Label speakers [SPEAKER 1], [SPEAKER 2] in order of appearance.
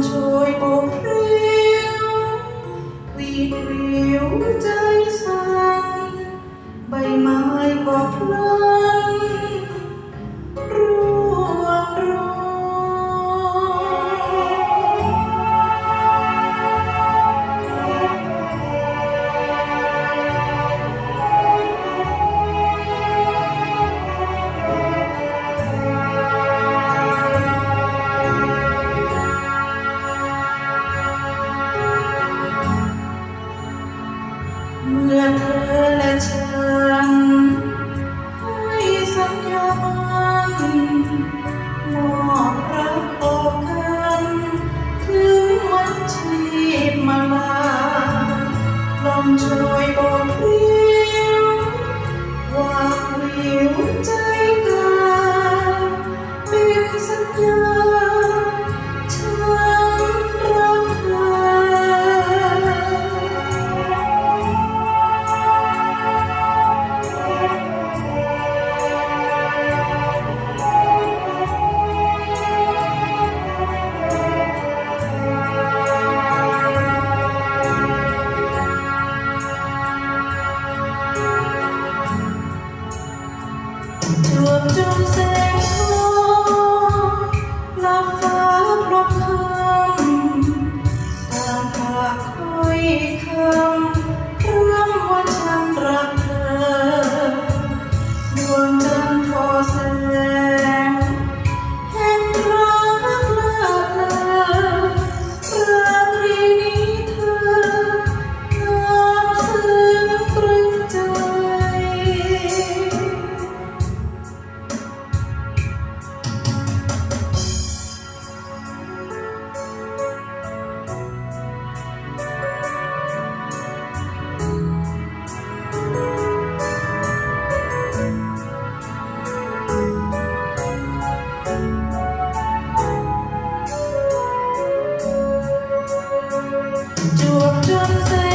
[SPEAKER 1] Joy. เมื่อเธอและฉันให้สัญญามันมอบรักต่อกันถึงวันชีพมาลาลองช่วย รวมจงแส Do up, do say?